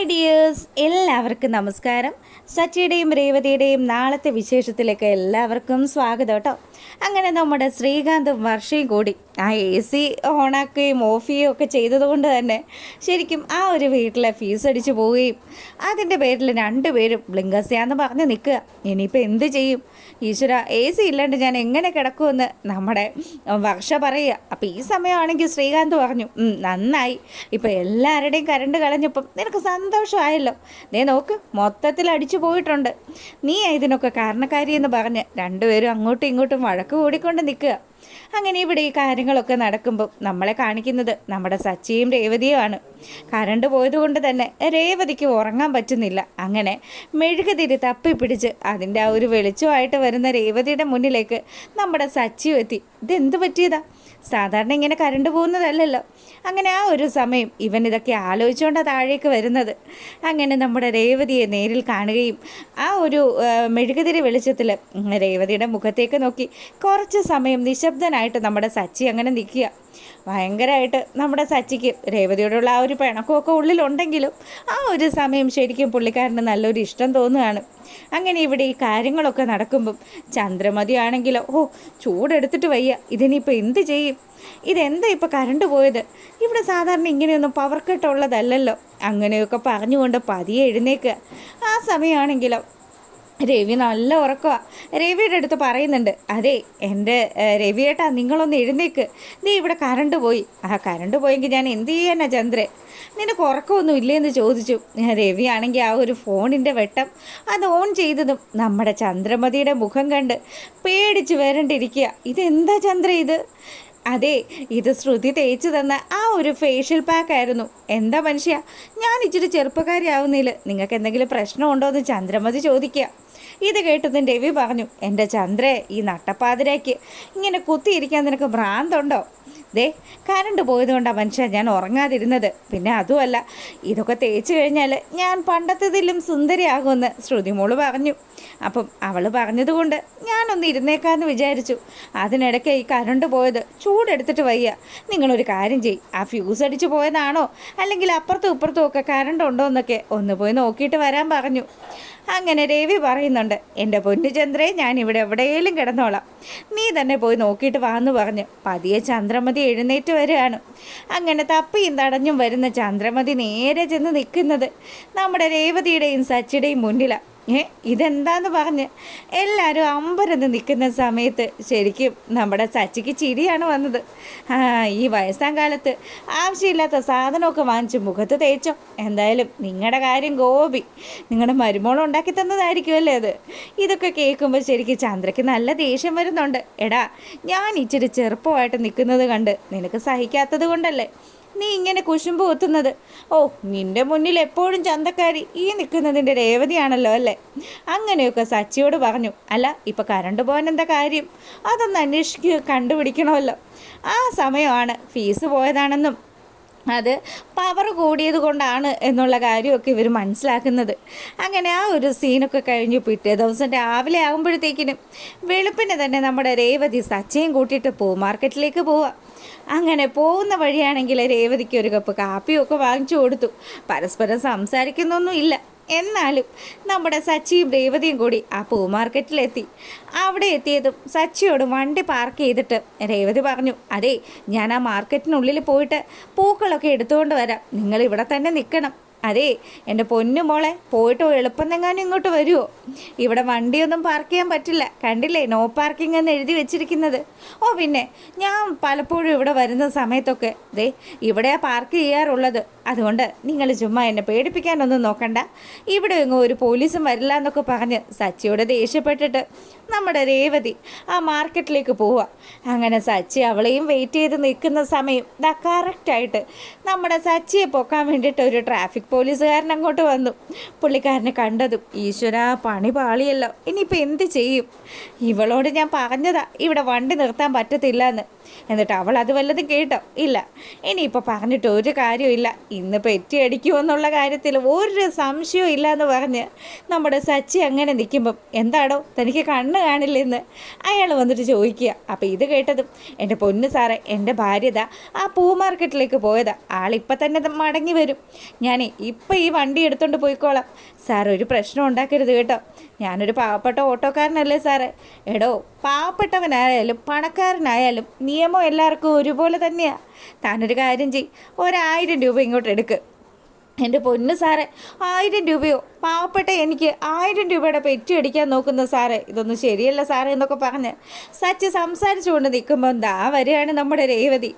Hi dears എല്ലാവർക്കും നമസ്കാരം. സച്ചിയുടെയും രേവതിയുടെയും നാളത്തെ വിശേഷത്തിലേക്ക് എല്ലാവർക്കും സ്വാഗതം കേട്ടോ. അങ്ങനെ നമ്മുടെ ശ്രീകാന്തും വർഷയും കൂടി ആ എ സി ഓണാക്കുകയും ഓഫ് ചെയ്യുകയും ഒക്കെ ചെയ്തതുകൊണ്ട് തന്നെ ശരിക്കും ആ ഒരു വീട്ടിലെ ഫീസ് അടിച്ചു പോവുകയും അതിന്റെ പേരിൽ രണ്ടുപേരും ബ്ലിങ്കസ്യാന്ന് പറഞ്ഞ് നിൽക്കുക. ഇനിയിപ്പോൾ എന്ത് ചെയ്യും? ഈശ്വര എ സി ഇല്ലാണ്ട് ഞാൻ എങ്ങനെ കിടക്കുമെന്ന് നമ്മുടെ വർഷ പറയുക. അപ്പോൾ ഈ സമയമാണെങ്കിൽ ശ്രീകാന്ത് പറഞ്ഞു നന്നായി. ഇപ്പോൾ എല്ലാവരുടെയും കരണ്ട് കളഞ്ഞപ്പം നിനക്ക് സന്തോഷമായല്ലോ. നീ നോക്ക് മൊത്തത്തിൽ അടിച്ചു പോയിട്ടുണ്ട്. നീ ഇതിനൊക്കെ കാരണക്കാരി എന്ന് പറഞ്ഞ് രണ്ടുപേരും അങ്ങോട്ടും ഇങ്ങോട്ടും വഴക്ക് കൂടിക്കൊണ്ട് നിൽക്കുക. അങ്ങനെ ഇവിടെ ഈ കാര്യങ്ങളൊക്കെ നടക്കുമ്പോൾ നമ്മളെ കാണിക്കുന്നത് നമ്മുടെ സച്ചിയും രേവതിയുമാണ്. കരണ്ട് പോയതുകൊണ്ട് തന്നെ രേവതിക്ക് ഉറങ്ങാൻ പറ്റുന്നില്ല. അങ്ങനെ മെഴുകുതിരി തപ്പിപ്പിടിച്ച് അതിന്റെ ആ ഒരു വെളിച്ചമായിട്ട് വരുന്ന രേവതിയുടെ മുന്നിലേക്ക് നമ്മുടെ സച്ചിയും എത്തി. ഇതെന്ത് പറ്റിയതാ? സാധാരണ ഇങ്ങനെ കരണ്ട് പോകുന്നതല്ലല്ലോ. അങ്ങനെ ആ ഒരു സമയം ഇവൻ ഇതൊക്കെ ആലോചിച്ചുകൊണ്ടാണ് താഴേക്ക് വരുന്നത്. അങ്ങനെ നമ്മുടെ രേവതിയെ നേരിൽ കാണുകയും ആ ഒരു മെഴുകുതിരി വെളിച്ചത്തിൽ രേവതിയുടെ മുഖത്തേക്ക് നോക്കി കുറച്ച് സമയം നിശബ്ദനായിട്ട് നമ്മുടെ സച്ചി അങ്ങനെ നിൽക്കുക. ഭയങ്കരമായിട്ട് നമ്മുടെ സച്ചിക്ക് രേവതിയോടുള്ള ആ ഒരു പിണക്കമൊക്കെ ഉള്ളിലുണ്ടെങ്കിലും ആ ഒരു സമയം ശരിക്കും പുള്ളിക്കാരന് നല്ലൊരു ഇഷ്ടം തോന്നുകയാണ്. അങ്ങനെ ഇവിടെ ഈ കാര്യങ്ങളൊക്കെ നടക്കുമ്പം ചന്ദ്രമതി ആണെങ്കിലോ ഓ ചൂടെടുത്തിട്ട് വയ്യ ഇതിനിപ്പോൾ എന്ത് ചെയ്യും? ഇതെന്താ ഇപ്പോൾ കറണ്ട് പോയത്? ഇവിടെ സാധാരണ ഇങ്ങനെയൊന്നും പവർ കട്ട് അങ്ങനെയൊക്കെ പറഞ്ഞുകൊണ്ട് പതിയെ എഴുന്നേക്കുക ആ സമയമാണെങ്കിലോ രവി നല്ല ഉറക്കമാണ് രവിയുടെ അടുത്ത് പറയുന്നുണ്ട് അതെ എന്റെ രവിയേട്ടാ നിങ്ങളൊന്ന് എഴുന്നേക്ക്. നീ ഇവിടെ കറണ്ട് പോയി. ആ കറണ്ട് പോയെങ്കിൽ ഞാൻ എന്ത് ചെയ്യാനാ ചന്ദ്രൻ നിനക്ക് ഉറക്കമൊന്നും ഇല്ലേന്ന് ചോദിച്ചു. രവി ആണെങ്കിൽ ആ ഒരു ഫോണിന്റെ വെട്ടം അത് ഓൺ ചെയ്തതും നമ്മുടെ ചന്ദ്രമതിയുടെ മുഖം കണ്ട് പേടിച്ച് വരണ്ടിരിക്കുക ഇതെന്താ ചന്ദ്ര ഇത്? അതെ ഇത് ശ്രുതി തേച്ചു തന്ന ആ ഒരു ഫേഷ്യൽ പാക്ക് ആയിരുന്നു. എന്താ മനുഷ്യ? ഞാൻ ഇച്ചിരി ചെറുപ്പക്കാരിയാവുന്നില്ല നിങ്ങൾക്ക് എന്തെങ്കിലും പ്രശ്നമുണ്ടോ എന്ന് ചന്ദ്രമതി ചോദിക്കുക. ഇത് കേട്ടതും രവി പറഞ്ഞു എന്റെ ചന്ദ്രേ ഈ നട്ടപ്പാതിരയ്ക്ക് ഇങ്ങനെ കുത്തിയിരിക്കാൻ നിനക്ക് ഭ്രാന്തുണ്ടോ? ദേ കരണ്ട് പോയതുകൊണ്ടാണ് മനുഷ്യ ഞാൻ ഉറങ്ങാതിരുന്നത്. പിന്നെ അതുമല്ല ഇതൊക്കെ തേച്ച് കഴിഞ്ഞാൽ ഞാൻ പണ്ടത്തേതിലും സുന്ദരിയാകുമെന്ന് ശ്രുതിമോൾ പറഞ്ഞു. അപ്പം അവൾ പറഞ്ഞതുകൊണ്ട് ഞാനൊന്ന് ഇരുന്നേക്കാന്ന് വിചാരിച്ചു. അതിനിടയ്ക്ക് ഈ കരണ്ട് പോയത് ചൂടെടുത്തിട്ട് വയ്യ. നിങ്ങളൊരു കാര്യം ചെയ്യും ആ ഫ്യൂസ് അടിച്ച് പോയതാണോ? അല്ലെങ്കിൽ അപ്പുറത്തും ഇപ്പുറത്തും ഒക്കെ കരണ്ട് ഉണ്ടോ എന്നൊക്കെ ഒന്ന് പോയി നോക്കിയിട്ട് വരാൻ പറഞ്ഞു. അങ്ങനെ രവി പറയുന്നുണ്ട് എന്റെ പൊന്നു ചന്ദ്രേ ഞാൻ ഇവിടെ എവിടെയെങ്കിലും കിടന്നോളാം. നീ തന്നെ പോയി നോക്കിയിട്ട് വാന്ന് പറഞ്ഞ്. പതിയെ ചന്ദ്രമതി എഴുന്നേറ്റ് വരികയാണ്. അങ്ങനെ തപ്പിയും തടഞ്ഞും വരുന്ന ചന്ദ്രമതി നേരെ ചെന്ന് നിൽക്കുന്നത് നമ്മുടെ രേവതിയുടെയും സച്ചിയുടെയും മുന്നിലാണ് ഇതെന്താന്ന് പറഞ്ഞ്? എല്ലാവരും അമ്പരന്ന് നിൽക്കുന്ന സമയത്ത് ശരിക്കും നമ്മുടെ സച്ചിക്ക് ചിരിയാണ് വന്നത്. ഈ വയസ്സാം കാലത്ത് ആവശ്യമില്ലാത്ത സാധനമൊക്കെ വാങ്ങിച്ച് മുഖത്ത് തേച്ചോ. എന്തായാലും നിങ്ങളുടെ കാര്യം ഗോപി നിങ്ങളുടെ മരുമോളം ഉണ്ടാക്കി തന്നതായിരിക്കുമല്ലേ അത്? ഇതൊക്കെ കേൾക്കുമ്പോൾ ശരിക്കും ചന്ദ്രയ്ക്ക് നല്ല ദേഷ്യം വരുന്നുണ്ട്. എടാ ഞാൻ ഇച്ചിരി ചെറുപ്പമായിട്ട് നിൽക്കുന്നത് കണ്ട് നിനക്ക് സഹിക്കാത്തത് കൊണ്ടല്ലേ? നീ ഇങ്ങനെ കുശുമ്പ് കുത്തുന്നത്? ഓ നിന്റെ മുന്നിൽ എപ്പോഴും ചന്തക്കാരി ഈ നിൽക്കുന്നതിന്റെ രേവതിയാണല്ലോ അല്ലേ? അങ്ങനെയൊക്കെ സച്ചിയോട് പറഞ്ഞു. അല്ല ഇപ്പം കരണ്ട് പോകാൻ എന്താ കാര്യം? അതൊന്ന് അന്വേഷിക്കുക കണ്ടുപിടിക്കണമല്ലോ. ആ സമയമാണ് ഫീസ് പോയതാണെന്നും അത് പവർ കൂടിയത് കൊണ്ടാണ് എന്നുള്ള കാര്യമൊക്കെ ഇവർ മനസ്സിലാക്കുന്നത്. അങ്ങനെ ആ ഒരു സീനൊക്കെ കഴിഞ്ഞ് പിറ്റേ ദിവസം രാവിലെ ആകുമ്പോഴത്തേക്കിനും വെളുപ്പിന് തന്നെ നമ്മുടെ രേവതി സച്ചയും കൂട്ടിയിട്ട് പൂ മാർക്കറ്റിലേക്ക് പോവാം. അങ്ങനെ പോകുന്ന വഴിയാണെങ്കിൽ രേവതിക്ക് ഒരു കപ്പ് കാപ്പിയൊക്കെ വാങ്ങിച്ചു കൊടുത്തു. പരസ്പരം സംസാരിക്കുന്നൊന്നും ഇല്ല എന്നാലും നമ്മുടെ സച്ചിയും രേവതിയും കൂടി ആ പൂ മാർക്കറ്റിലെത്തി. അവിടെ എത്തിയതും സച്ചിയോട് വണ്ടി പാർക്ക് ചെയ്തിട്ട് രേവതി പറഞ്ഞു അതെ ഞാൻ ആ മാർക്കറ്റിനുള്ളിൽ പോയിട്ട് പൂക്കളൊക്കെ എടുത്തുകൊണ്ട് വരാം. നിങ്ങൾ ഇവിടെ തന്നെ നിൽക്കണം. അതെ എന്റെ പൊന്നു മോളെ പോയിട്ട് എളുപ്പം തെങ്ങാനും ഇങ്ങോട്ട് വരുമോ ഇവിടെ വണ്ടിയൊന്നും പാർക്ക് ചെയ്യാൻ പറ്റില്ല. കണ്ടില്ലേ നോ പാർക്കിംഗ് എന്ന് എഴുതി വെച്ചിരിക്കുന്നത്. ഓ പിന്നെ ഞാൻ പലപ്പോഴും ഇവിടെ വരുന്ന സമയത്തൊക്കെ ദേ ഇവിടെ പാർക്ക് ചെയ്യാറുള്ളത്. അതുകൊണ്ട് നിങ്ങൾ ചുമ്മാ എന്നെ പേടിപ്പിക്കാനൊന്നും നോക്കണ്ട. ഇവിടെ എങ്ങും ഒരു പോലീസും വരില്ല എന്നൊക്കെ പറഞ്ഞ് സച്ചിയോട് ദേഷ്യപ്പെട്ടിട്ട് നമ്മുടെ രേവതി ആ മാർക്കറ്റിലേക്ക് പോവുക. അങ്ങനെ സച്ചി അവളെയും വെയിറ്റ് ചെയ്ത് നിൽക്കുന്ന സമയം ദാ കറക്റ്റായിട്ട് നമ്മുടെ സച്ചിയെ പൊക്കാൻ വേണ്ടിയിട്ട് ഒരു ട്രാഫിക് പോലീസുകാരൻ അങ്ങോട്ട് വന്നു. പുള്ളിക്കാരനെ കണ്ടതും ഈശ്വര പണി പാളിയല്ലോ. ഇനിയിപ്പോൾ എന്ത് ചെയ്യും? ഇവളോട് ഞാൻ പറഞ്ഞതാ ഇവിടെ വണ്ടി നിർത്താൻ പറ്റത്തില്ല എന്ന് എന്നിട്ട് അവൾ അത് വല്ലതും കേട്ടോ. ഇല്ല ഇനിയിപ്പോൾ പറഞ്ഞിട്ട് ഒരു കാര്യമില്ല ഇന്ന് പെറ്റി അടിക്കുമെന്നുള്ള കാര്യത്തിൽ ഒരു സംശയവും ഇല്ല എന്ന് പറഞ്ഞ് നമ്മുടെ സച്ചി അങ്ങനെ നിൽക്കുമ്പം എന്താണോ തനിക്ക് കണ്ണ് കാണില്ലെന്ന് അയാൾ വന്നിട്ട് ചോദിക്കുക. അപ്പോൾ ഇത് കേട്ടതും എന്റെ പൊന്ന് സാറെ എന്റെ ഭാര്യത ആ പൂ മാർക്കറ്റിലേക്ക് പോയതാ. ആളിപ്പം തന്നെ മടങ്ങി വരും. ഞാൻ ഇപ്പം ഈ വണ്ടി എടുത്തുകൊണ്ട് പോയിക്കോളാം. സാർ ഒരു പ്രശ്നം ഉണ്ടാക്കരുത് കേട്ടോ. ഞാനൊരു പാവപ്പെട്ട ഓട്ടോക്കാരനല്ലേ സാറേ. എടോ പാവപ്പെട്ടവനായാലും പണക്കാരനായാലും നിയമം എല്ലാവർക്കും ഒരുപോലെ തന്നെയാണ് താനൊരു കാര്യം ചെയ് ഒരായിരം രൂപ ഇങ്ങോട്ട് എടുക്ക് എന്റെ പൊന്ന് സാറേ ആയിരം രൂപയോ? പാവപ്പെട്ട എനിക്ക് ആയിരം രൂപയുടെ പെറ്റി അടിക്കാൻ നോക്കുന്ന സാറേ ഇതൊന്നും ശരിയല്ല സാറേ എന്നൊക്കെ പറഞ്ഞ് സച്ചി സംസാരിച്ചുകൊണ്ട് നിൽക്കുമ്പോൾ ദാ വരികയാണ് നമ്മുടെ രേവതി.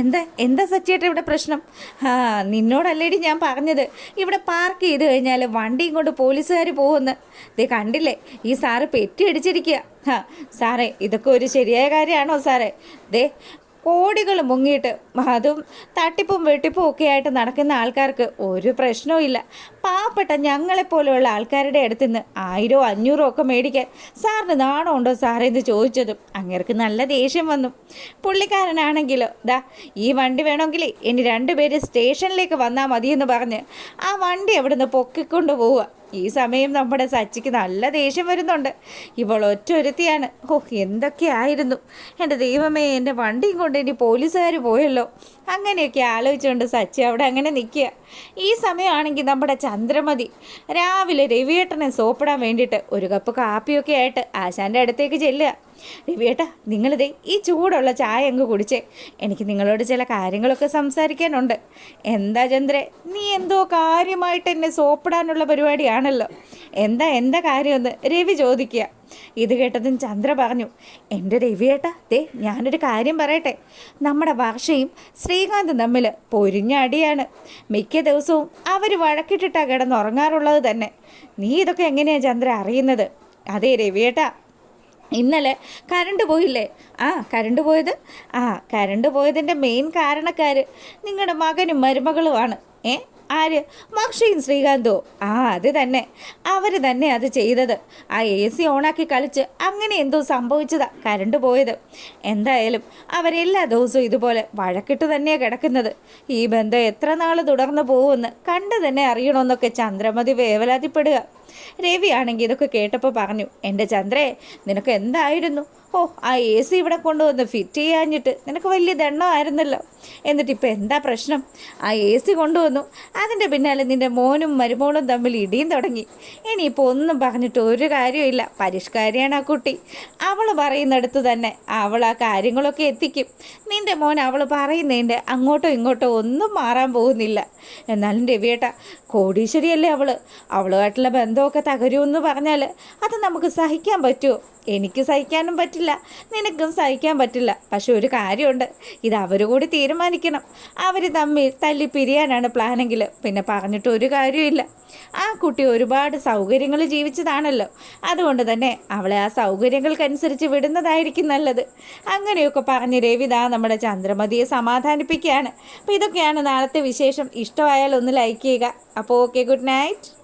എന്താ എന്താ സച്ചിയേട്ട ഇവിടെ പ്രശ്നം? ആ നിന്നോടല്ലേടി ഞാൻ പറഞ്ഞത്. ഇവിടെ പാർക്ക് ചെയ്ത് കഴിഞ്ഞാൽ വണ്ടിയും കൊണ്ട് പോലീസുകാർ പോകുമെന്ന് ദേ കണ്ടില്ലേ ഈ സാറ് പെറ്റി അടിച്ചിരിക്കുക സാറേ ഇതൊക്കെ ഒരു ശരിയായ കാര്യമാണോ സാറേ? ദേ കോടികൾ മുങ്ങിയിട്ട് അതും തട്ടിപ്പും വെട്ടിപ്പും ഒക്കെ ആയിട്ട് നടക്കുന്ന ആൾക്കാർക്ക് ഒരു പ്രശ്നവും ഇല്ല. പാവപ്പെട്ട ഞങ്ങളെപ്പോലെയുള്ള ആൾക്കാരുടെ അടുത്ത് നിന്ന് ആയിരോ അഞ്ഞൂറോ ഒക്കെ മേടിക്കാൻ സാറിന് നാണോ ഉണ്ടോ സാറേ എന്ന് ചോദിച്ചതും അങ്ങേർക്ക് നല്ല ദേഷ്യം വന്നു. പുള്ളിക്കാരനാണെങ്കിലോ ദാ ഈ വണ്ടി വേണമെങ്കിൽ ഇനി രണ്ടുപേര് സ്റ്റേഷനിലേക്ക് വന്നാൽ മതിയെന്ന് പറഞ്ഞ് ആ വണ്ടി അവിടുന്ന് പൊക്കിക്കൊണ്ട് പോവുക. ഈ സമയം നമ്മുടെ സച്ചിക്ക് നല്ല ദേഷ്യം വരുന്നുണ്ട്. ഇവൾ ഒറ്റ ഒരുത്തിയാണ് ഓ എന്തൊക്കെയായിരുന്നു എന്റെ ദൈവമേ എന്റെ വണ്ടിയും കൊണ്ട് ഇനി പോലീസുകാർ പോയല്ലോ. അങ്ങനെയൊക്കെ ആലോചിച്ചുകൊണ്ട് സച്ചി അവിടെ അങ്ങനെ നിൽക്കുക. ഈ സമയമാണെങ്കിൽ നമ്മുടെ ചന്ദ്രമതി രാവിലെ രവിയേട്ടനെ സോപ്പിടാൻ വേണ്ടിയിട്ട് ഒരു കപ്പ് കാപ്പിയൊക്കെ ആയിട്ട് ആശാന്റെ അടുത്തേക്ക് ചെല്ലുക. രവിയേട്ട നിങ്ങളിതേ ഈ ചൂടുള്ള ചായ അങ്ങ് കുടിച്ചേ. എനിക്ക് നിങ്ങളോട് ചില കാര്യങ്ങളൊക്കെ സംസാരിക്കാനുണ്ട്. എന്താ ചന്ദ്രേ നീ എന്തോ കാര്യമായിട്ട് എന്നെ സോപ്പിടാനുള്ള പരിപാടിയാണല്ലോ. എന്താ എന്താ കാര്യമെന്ന് രവി ചോദിക്കുക. ഇത് കേട്ടതും ചന്ദ്ര പറഞ്ഞു എന്റെ രവിയേട്ടാ ദേ ഞാനൊരു കാര്യം പറയട്ടെ. നമ്മുടെ വർഷയും ശ്രീകാന്തും തമ്മിൽ പൊരിഞ്ഞ അടിയാണ്. മിക്ക ദിവസവും അവർ വഴക്കിട്ടിട്ടാണ് കിടന്നുറങ്ങാറുള്ളത് തന്നെ. നീ ഇതൊക്കെ എങ്ങനെയാണ് ചന്ദ്ര അറിയുന്നത്? അതെ രവിയേട്ടാ ഇന്നലെ കരണ്ട് പോയില്ലേ? ആ കരണ്ട് പോയത്? ആ കരണ്ട് പോയതിന്റെ മെയിൻ കാരണക്കാർ നിങ്ങളുടെ മകനും മരുമകളുമാണ്. ഏ ആര്? മക്ഷയും ശ്രീകാന്തോ. ആ അത് തന്നെ. അവർ തന്നെ അത് ചെയ്തത്. ആ എ സി ഓണാക്കി കളിച്ച് അങ്ങനെ എന്തോ സംഭവിച്ചതാ കരണ്ട് പോയത്. എന്തായാലും അവരെല്ലാ ദിവസവും ഇതുപോലെ വഴക്കിട്ട് തന്നെയാണ് കിടക്കുന്നത്. ഈ ബന്ധം എത്ര നാൾ തുടർന്ന് പോകുമെന്ന് കണ്ടു തന്നെ അറിയണമെന്നൊക്കെ ചന്ദ്രമതി വേവലാതിപ്പെടുക. രവി ആണെങ്കിൽ ഇതൊക്കെ കേട്ടപ്പോൾ പറഞ്ഞു എന്റെ ചന്ദ്രേ നിനക്ക് എന്തായിരുന്നു? ഓ ആ എ സി ഇവിടെ കൊണ്ടുവന്ന് ഫിറ്റ് ചെയ്യാഞ്ഞിട്ട് നിനക്ക് വലിയ ദണ്ണമായിരുന്നല്ലോ. എന്നിട്ട് ഇപ്പം എന്താ പ്രശ്നം? ആ എ സി കൊണ്ടുവന്നു. അതിന്റെ പിന്നാലെ നിന്റെ മോനും മരുമോളും തമ്മിൽ ഇടിയും തുടങ്ങി. ഇനിയിപ്പോൾ ഒന്നും പറഞ്ഞിട്ട് ഒരു കാര്യമില്ല പരിഷ്കാരിയാണ് ആ കുട്ടി. അവൾ പറയുന്നിടത്ത് തന്നെ അവൾ ആ കാര്യങ്ങളൊക്കെ എത്തിക്കും. നിന്റെ മോൻ അവൾ പറയുന്നതിന്റെ അങ്ങോട്ടോ ഇങ്ങോട്ടോ ഒന്നും മാറാൻ പോകുന്നില്ല. എന്നാലും രവിയേട്ട കോടീശ്വരിയല്ലേ അവൾ. അവളുമായിട്ടുള്ള ബന്ധമൊക്കെ തകരുമെന്ന് പറഞ്ഞാൽ അത് നമുക്ക് സഹിക്കാൻ പറ്റുമോ എനിക്ക് സഹിക്കാനും പറ്റില്ല. നിനക്കും സഹിക്കാൻ പറ്റില്ല. പക്ഷെ ഒരു കാര്യമുണ്ട്. ഇത് അവർ തീരുമാനിക്കണം. അവർ തമ്മിൽ തല്ലി പിരിയാനാണ് പ്ലാനെങ്കിൽ പിന്നെ പറഞ്ഞിട്ട് ഒരു കാര്യമില്ല ആ കുട്ടി ഒരുപാട് സൗകര്യങ്ങൾ ജീവിച്ചതാണല്ലോ. അതുകൊണ്ട് തന്നെ അവളെ ആ സൗകര്യങ്ങൾക്കനുസരിച്ച് വിടുന്നതായിരിക്കും നല്ലത്. അങ്ങനെയൊക്കെ പറഞ്ഞ് രവിത നമ്മുടെ ചന്ദ്രമതിയെ സമാധാനിപ്പിക്കുകയാണ്. അപ്പോൾ ഇതൊക്കെയാണ് നാളത്തെ വിശേഷം. ഇഷ്ടമായാൽ ഒന്ന് ലൈക്ക് ചെയ്യുക. അപ്പോൾ ഓക്കെ ഗുഡ് നൈറ്റ്